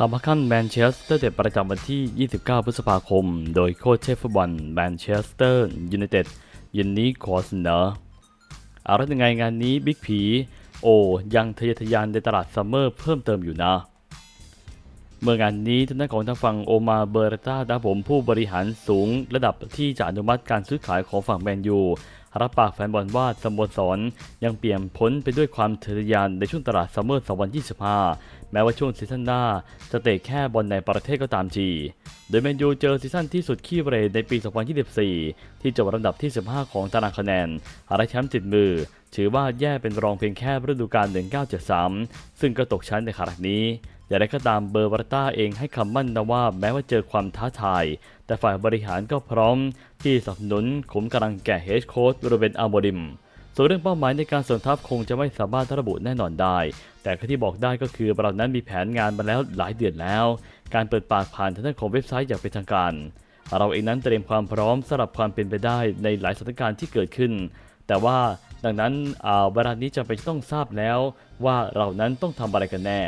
คาร์บาคันแมนเชสเตอร์เดดประจำวันที่ 29 พฤษภาคม โดยโค้ชเชฟฟุตบอลแมนเชสเตอร์ยูไนเต็ดยินนี้ขอเสนออะไรยังไงงานนี้บิ๊กผี โอ ยังทะเยอทะยานในตลาดซัมเมอร์เพิ่มเติมอยู่นะ เมื่องานนี้ทางด้านของทางฝั่งโอมาเบอร์ตาดาผมผู้บริหารสูงระดับที่จะอนุมัติการซื้อขายของฝั่งแมนยูรับปากแฟนบอลว่าสโมสรยังเปลี่ยนพ้นไปด้วยความทะเยอทะยานในช่วงตลาดซัมเมอร์ 2025 แม้ว่าช่วงซีซั่นหน้าจะเตะแค่บอลในประเทศก็ตามทีโดยแมนยูเจอซีซั่นที่สุดขี้เหรในปี 2024 ที่จบลำดับที่ 15 ของตารางคะแนนหาได้แชมป์ติดมือ ถือว่าแย่เป็นรองเพียงแค่ฤดูกาล1973 ซึ่งก็ตกชั้นในขณะนี้ อย่างไรก็ตามเบอร์บาร์ต้าเองให้คำมั่นนะว่าแม้ว่าเจอความท้าทาย แต่ฝ่ายบริหารก็พร้อม ที่สนับสนุนขุมกำลังแก่เฮดโค้ชโรเบนอาร์โมดิม ส่วนเรื่องเป้าหมายในการสริมทัพคงจะไม่สามารถระบุแน่นอนได้ แต่ที่บอกได้ก็คือเรานั้นมีแผนงานมาแล้วหลายเดือนแล้ว การเปิดปากผ่านทางด้านของเว็บไซต์อย่างเป็นทางการ เราเองนั้นเตรียมความพร้อมสำหรับความเป็นไปได้ในหลายสถานการณ์ที่เกิดขึ้น แต่ว่าดังนั้นเวลานี้จะเป็นต้องทราบแล้วว่าเรานั้นต้องทำอะไรกันแน่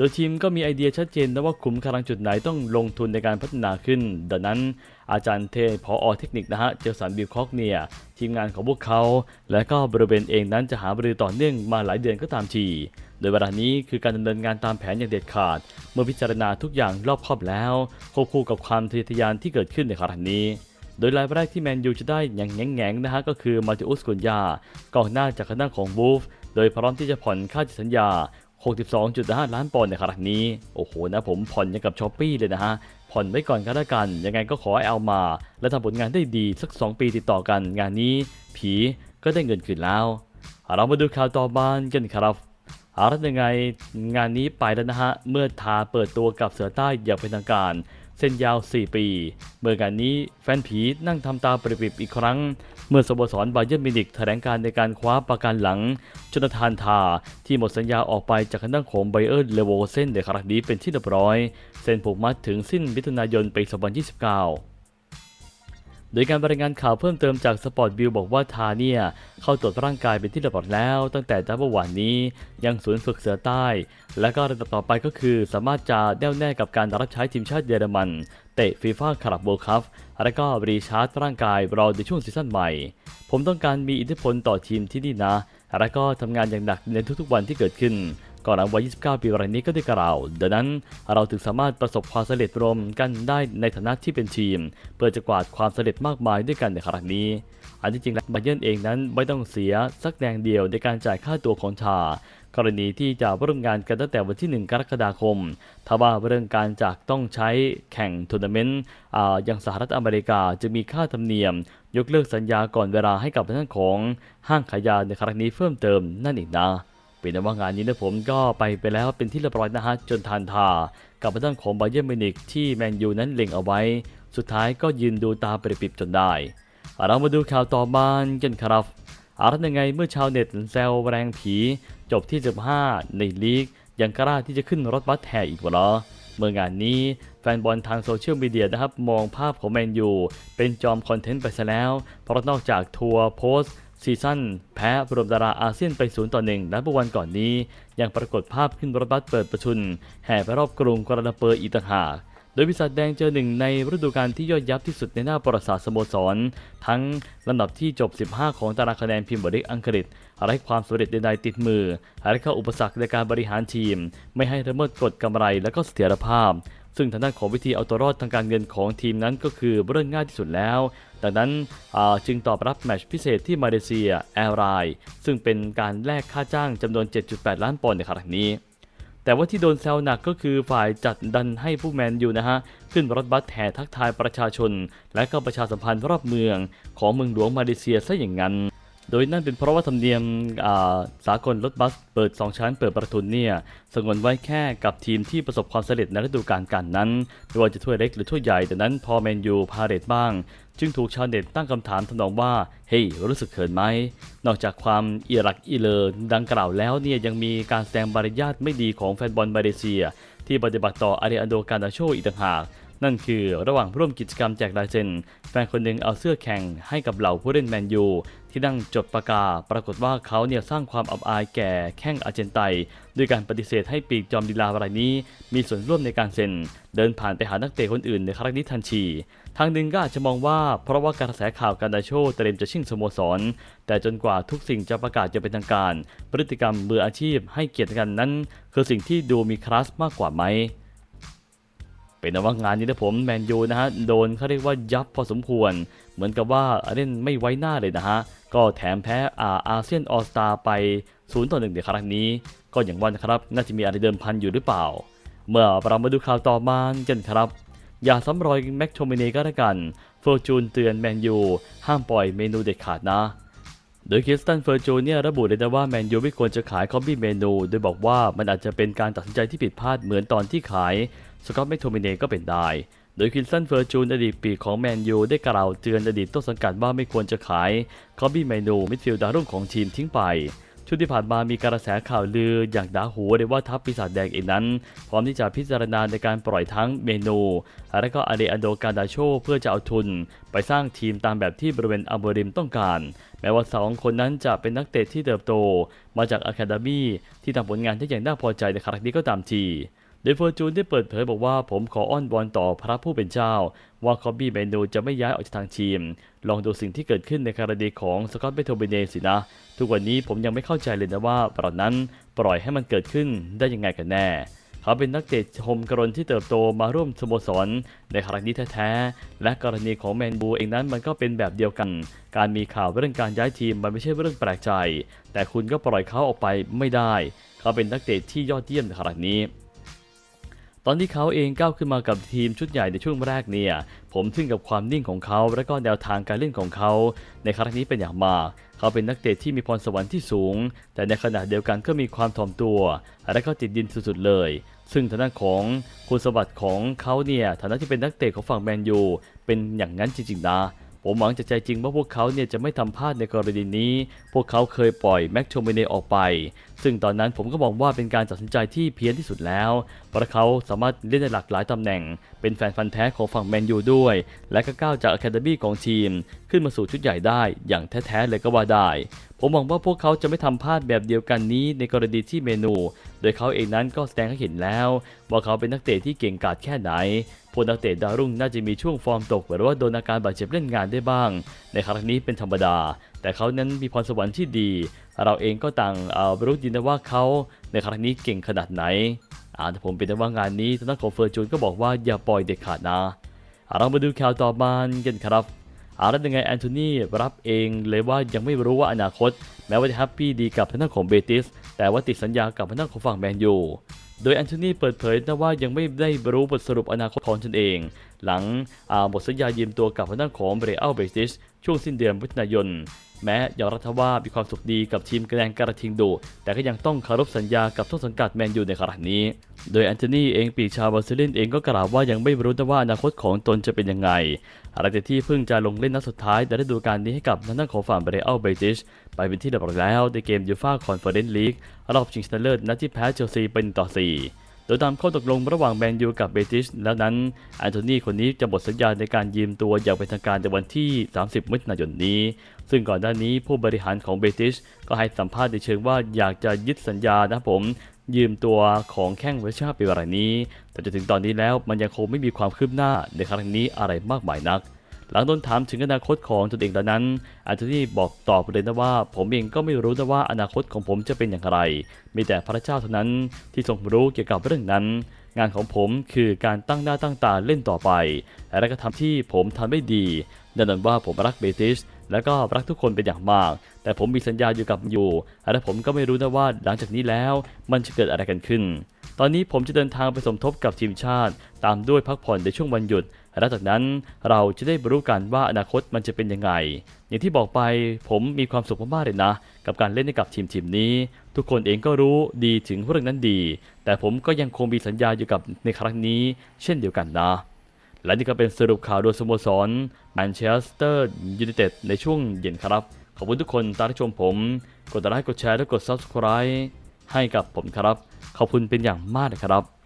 โดยทีมก็มีไอเดียชัดเจนนะว่าขุมกำลังจุดไหนต้องลงทุนในการพัฒนาขึ้น ดังนั้นอาจารย์เทพออเทคนิคนะฮะ เจสันบิลคอกเนี่ย ทีมงานของพวกเขา และก็บริเวณเองนั้นจะหาบริต่อเนื่องมาหลายเดือนก็ตามที โดยเวลานี้คือการดำเนินงานตามแผนอย่างเด็ดขาด เมื่อพิจารณาทุกอย่างรอบคอบแล้ว ควบคู่กับความทะเยอทะยานที่เกิดขึ้นในครั้งนี้โดยรายแรกที่แมนยูจะได้อย่างแง่งๆนะฮะก็คือมาติอุสกุนยากองหน้าจากคณะของบูฟ โดยพร้อมที่จะผ่อนค่าสัญญา 62.5 ล้านปอนด์ในครั้งนี้ โอ้โหนะผมผ่อนยังกับช้อปปี้เลยนะฮะ ผ่อนไว้ก่อนก็แล้วกัน ยังไงก็ขอให้เอามา และทำผลงานได้ดีสัก 2 ปีติดต่อกัน งานนี้ ผีก็ได้เงินคืนแล้ว เรามาดูข่าวต่อบ้านกันครับอารัยังไงงานนี้ไปแล้วนะฮะ เมื่อทาเปิดตัวกับเสือใต้อย่างเป็นทางการ เส้นยาว 4 ปี เมื่องานนี้แฟนผีนั่งทำตาปริบๆอีกครั้ง เมื่อสโมสรบาเยิร์นมิวนิกแถลงการในการคว้าประกันหลังจนทานทา ที่หมดสัญญาออกไปจากคณะของไบเออร์เลโวเซนในครั้งนี้เป็นที่เรียบร้อย เซ็นผูกมัดถึงสิ้นมิถุนายนปี 2029 โดยการรายงานข่าวเพิ่มเติมจากสปอร์ตบิลบอกว่าทาเนี่ยเข้าตรวจร่างกายเป็นที่เรียบร้อยแล้ว ตั้งแต่ดับเบิลวันนี้ยังศูนย์ฝึกเสือใต้ และก็ระดับต่อไปก็คือสามารถจะแน่วแน่กับการรับใช้ทีมชาติเยอรมัน เตะฟีฟ่าคาราบโบคัพและก็รีชาร์จร่างกายรอในช่วงซีซั่นใหม่ ผมต้องการมีอิทธิพลต่อทีมที่นี่นะ และก็ทำงานอย่างหนักในทุกๆวันที่เกิดขึ้น ก่อนหน้าวัย 29 ปีรายนี้ก็ได้กล่าวดังนั้นเราถึงสามารถประสบความสำเร็จรวมกันได้ในฐานะที่เป็นทีม เพื่อจะกวาดความสำเร็จมากมายด้วยกันในครั้งนี้ อันที่จริงแล้วบาเยิร์นเองนั้นไม่ต้องเสียสักแดงเดียวในการจ่ายค่าตัวของชากรณีที่จะร่วมงานกันตั้งแต่วันที่ 1 กรกฎาคมถ้าว่าเรื่องการจากต้องใช้แข่งทัวร์นาเมนต์อย่างสหรัฐอเมริกาจะมีค่าธรรมเนียม ยกเลิกสัญญาก่อนเวลาให้กับทางของห้างขายยาในครั้งนี้เพิ่มเติมนั่นเองนะ เป็นว่างานนี้นะผมก็ไปไปแล้วเป็นที่เรียบร้อยนะฮะจนทานทากับทางของบาเยิร์มินิกที่แมนยูนั้นเล็งเอาไว้ สุดท้ายก็ยืนดูตาปริบจนได้ เรามาดูข่าวต่อมากันครับอารัยังไงเมื่อชาวเน็ตแซวแรงผี จบที่ 15 ในลีก ยังกล้าที่จะขึ้นรถบัสแห่อีกเหรอเมื่องานนี้แฟนบอลทางโซเชียลมีเดียนะครับ มองภาพของแมนยูเป็นจอมคอนเทนต์ไปซะแล้ว เพราะนอกจากทัวร์โพสต์ ซีซั่นแพ้รวมดาราอาเซียนไปศูนย์ต่อหนึ่งและเมื่อวันก่อนนี้ ยังปรากฏภาพขึ้นรถบัสเปิดประชุน แห่ไปรอบกรุงกัวลาลัมเปอร์อีต่างหากโดยวิสัทแดงเจอหนึ่งในฤดูกาลที่ยอดยับที่สุดในหน้าประวัติศาสตร์สโมสร ทั้งลำดับที่จบ 15 ของตารางคะแนนพิมพ์บริกอังกฤษอะไรความสำเร็จใดๆติดมืออะไรเข้าอุปสรรคในการบริหารทีม ไม่ให้ละเมิดกฎกำไรและก็เสถียรภาพซึ่งทางด้านของวิธีเอาตัวรอดทางการเงินของทีมนั้นก็คือเรื่องง่ายที่สุดแล้ว ดังนั้นจึงตอบรับแมตช์พิเศษที่มาเลเซียแอร์ไลน์ซึ่งเป็นการแลกค่าจ้างจำนวน 7.8 ล้านปอนด์ในครั้งนี้ แต่ว่าที่โดนแซวหนักก็คือฝ่ายจัดดันให้ผู้แมนอยู่นะฮะ ขึ้นรถบัสแห่ทักทายประชาชน และก็ประชาสัมพันธ์รอบเมืองของเมืองหลวงมาเลเซียซะอย่างนั้นโดยนั่นเป็นเพราะว่าธรรมเนียมสากลรถบัสเปิด 2 ชั้นเปิดประทุนเนี่ยสงวนไว้แค่กับทีมที่ประสบความสำเร็จในฤดูกาลกันนั้นไม่ว่าจะถ้วยเล็กหรือถ้วยใหญ่แต่นั้นพอแมนยูพาเรตบ้าง จึงถูกชาวเน็ตตั้งคำถามทำนองว่า เฮ้ย รู้สึกเขินไหม นอกจากความอีรักอีเลอดังกล่าวแล้วเนี่ยยังมีการแสดงบารยาทไม่ดีของแฟนบอลมาเลเซีย ที่ปฏิบัติต่ออาริอันโดการาโชอีกต่างหาก นั่นคือระหว่างร่วมกิจกรรมแจกลายเซ็นแฟนคนหนึ่งเอาเสื้อแข่งให้กับเหล่าผู้เล่นแมนยูที่นั่งจดประกาศปรากฏว่าเขาเนี่ยสร้างความอับอายแก่แข้งอาร์เจนไตด้วยการปฏิเสธให้ปีกจอมดีลารายนี้ มีส่วนร่วมในการเซ็น เดินผ่านไปหานักเตะคนอื่นในครั้งนี้ทันที ทางหนึ่งก็อาจจะมองว่า เพราะว่ากระแสข่าวการดาโชเตรียมจะชิ่งสโมสร แต่จนกว่าทุกสิ่งจะประกาศจะเป็นทางการ พฤติกรรมมืออาชีพให้เกียรติกันนั้น คือสิ่งที่ดูมีคลาสมากกว่าไหม เป็นว่างานนี้นะผมแมนยูนะฮะโดนเขาเรียกว่ายับพอสมควร เหมือนกับว่าเล่นไม่ไว้หน้าเลยนะฮะก็แถมแพ้อาอาเซียนออสตาไป0ต่อ1ในครั้งนี้ ก็อย่างว่านะครับน่าจะมีอะไรเดิมพันอยู่หรือเปล่า เมื่อเรามาดูข่าวต่อมากันครับ อย่าซ้ำรอยแม็กโทมินีก็แล้วกันเฟอร์จูนเตือนแมนยูห้ามปล่อยเมนูเด็ดขาดนะ โดยคริสตันเฟอร์จูเนี่ยระบุเลยนะว่าแมนยูไม่ควรจะขายคอมบี้เมนู โดยบอกว่ามันอาจจะเป็นการตัดสินใจที่ผิดพลาดเหมือนตอนที่ขายสกอตแมคโทมิเนก็เป็นได้ โดยคริสตันเฟอร์จูนอดีตปีของแมนยูได้กล่าวเตือนอดีตต้นสังกัดว่าไม่ควรจะขายคอมบี้เมนูมิดฟิลด์ดาวรุ่งของทีมทิ้งไป ช่วงที่ผ่านมามีกระแสข่าวลืออย่างดาหูเลยว่าทัพปีศาจแดงเองนั้น พร้อมที่จะพิจารณาในการปล่อยทั้งเมนู และก็อาเดอันโดการดาโชเพื่อจะเอาทุน ไปสร้างทีมตามแบบที่บริเวณอัมเบริมต้องการ แม้ว่าสองคนนั้นจะเป็นนักเตะที่เติบโต มาจากอะคาเดมี่ที่ทำผลงานได้อย่างน่าพอใจในครั้งนี้ก็ตามที โดยเฟอร์จูนได้เปิดเผยบอกว่าผมขออ้อนวอนต่อพระผู้เป็นเจ้า ว่าคอบบี้เมนูจะไม่ย้ายออกจากทางทีม ลองดูสิ่งที่เกิดขึ้นในกรณีของสกอตเบโทเบเนสินะ ทุกวันนี้ผมยังไม่เข้าใจเลยนะว่าเหล่านั้นปล่อยให้มันเกิดขึ้นได้ยังไงกันแน่เขาเป็นนักเตะชมกรนที่เติบโตมาร่วมสโมสร ในครั้งนี้แท้ๆ และกรณีของแมนบูเองนั้นมันก็เป็นแบบเดียวกัน การมีข่าวเรื่องการย้ายทีมมันไม่ใช่เรื่องแปลกใจ แต่คุณก็ปล่อยเขาออกไปไม่ได้ เขาเป็นนักเตะที่ยอดเยี่ยมในครั้งนี้ ตอนที่เขาเองก้าวขึ้นมากับทีมชุดใหญ่ในช่วงแรกเนี่ย ผมทึ่งกับความนิ่งของเขา และก็แนวทางการเล่นของเขา ในครั้งนี้เป็นอย่างมาก เขาเป็นนักเตะที่มีพรสวรรค์ที่สูง แต่ในขณะเดียวกันก็มีความถ่อมตัว และก็ติดดินสุดๆเลย ซึ่งทางด้านของคุณสมบัติของเขาเนี่ยฐานะที่เป็นนักเตะของฝั่งแมนยูเป็นอย่างนั้นจริงๆนะ ผมหวังจากใจจริงว่าพวกเขาเนี่ยจะไม่ทำพลาดในกรณีนี้ พวกเขาเคยปล่อยแม็กโชเมเนออกไป ซึ่งตอนนั้นผมก็มองว่าเป็นการตัดสินใจที่เพี้ยนที่สุดแล้ว เพราะเขาสามารถเล่นในหลากหลายตำแหน่ง เป็นแฟนฟันธุ์แท้ของฝั่งแมนยูด้วย และก็ก้าวจากอะคาเดมี่ของทีม ขึ้นมาสู่ชุดใหญ่ได้อย่างแท้ๆเลยก็ว่าได้ผมหวังว่าพวกเขาจะไม่ทำพลาดแบบเดียวกันนี้ในกรณีที่เมนู โดยเขาเองนั้นก็แสดงให้เห็นแล้ว ว่าเขาเป็นนักเตะที่เก่งกาจแค่ไหนพวกนักเตะดาวรุ่งน่าจะมีช่วงฟอร์มตก หรือว่าโดนอาการบาดเจ็บเล่นงานได้บ้าง ในครั้งนี้เป็นธรรมดา แต่เขานั้นมีพรสวรรค์ที่ดี เราเองก็ต่างเอ่อรู้ดีนะว่าเขาในครั้งนี้เก่งขนาดไหนอ่าแต่ผมเป็นว่างานนี้ทางด้านของเฟอร์จูนก็บอกว่าอย่าปล่อยเด็ดขาดนะเรามาดูข่าวต่อมากันครับ อาแล้วยังไงแอนโทนีรับเองเลยว่ายังไม่รู้ว่าอนาคต แม้ว่าจะแฮปปี้ดีกับทางด้านของเบติส แต่ว่าติดสัญญากับทางด้านของฝั่งแมนยูโดยแอนโทนีเปิดเผยนะว่ายังไม่ได้รู้บทสรุปอนาคตของตนเอง หลังหมดสัญญายืมตัวกับทางด้านของเบรอัลเบติสช่วงสิ้นเดือนมิถุนายน แม้ยอมรับว่ามีความสุขดีกับทีมกระแดงการะทิงดู แต่ก็ยังต้องคารพสัญญากับต้นสังกัดแมนยูในขณะนี้ โดยแอนโทนีเองปีชาวบาร์เซโลนเองก็กล่าวว่ายังไม่รู้นะว่าอนาคตของตนจะเป็นยังไงหลังจากที่เพิ่งจะลงเล่นนัดสุดท้ายในฤดูกาลนี้ให้กับทางด้านของฝั่งเบรอัลเบติชไปเป็นที่เรียบร้อยแล้วในเกมยูฟ่าคอนเฟอเรนซ์ลีกรอบชิงชนะเลิศนัดที่แพ้เชลซีเป็นต่อ4 โดยตามข้อตกลงระหว่างแมนยูกับเบติชแล้วนั้นแอนโทนีคนนี้จะหมดสัญญาในการยืมตัวอย่างเป็นทางการในวันที่ 30 มิถุนายนนี้ ซึ่งก่อนหน้านี้ผู้บริหารของเบติชก็ให้สัมภาษณ์ในเชิงว่าอยากจะยึดสัญญานะผม ยืมตัวของแข้งเวชาปีวรายนี้ แต่จนถึงตอนนี้แล้วมันยังคงไม่มีความคืบหน้าในครั้งนี้อะไรมากมายนัก หลังโดนถามถึงอนาคตของตนเองแล้วนั้นแอนโทนีบอกตอบเลยนะว่า ผมเองก็ไม่รู้นะว่าอนาคตของผมจะเป็นอย่างไร มีแต่พระเจ้าเท่านั้นที่ทรงรู้เกี่ยวกับเรื่องนั้น งานของผมคือการตั้งหน้าตั้งตาเล่นต่อไป และกระทำที่ผมทำไม่ดีแน่นอนว่าผมรักเบติส และก็รักทุกคนเป็นอย่างมาก แต่ผมมีสัญญาอยู่กับอยู่ และผมก็ไม่รู้นะว่าหลังจากนี้แล้ว มันจะเกิดอะไรกันขึ้น ตอนนี้ผมจะเดินทางไปสมทบกับทีมชาติ ตามด้วยพักผ่อนในช่วงวันหยุด และจากนั้นเราจะได้รู้กันว่าอนาคตมันจะเป็นยังไง อย่างที่บอกไปผมมีความสุขมากๆเลยนะ กับการเล่นให้กับทีมทีมนี้ ทุกคนเองก็รู้ดีถึงเรื่องนั้นดี แต่ผมก็ยังคงมีสัญญาอยู่กับในครั้งนี้ เช่นเดียวกันนะ และนี่ก็เป็นสรุปข่าวโดยสโมสรแมนเชสเตอร์ยูไนเต็ดในช่วงเย็นครับ ขอบคุณทุกคนตามชมผม กดไลค์กดแชร์และกด Subscribe ให้กับผมครับ ขอบคุณเป็นอย่างมากนะครับ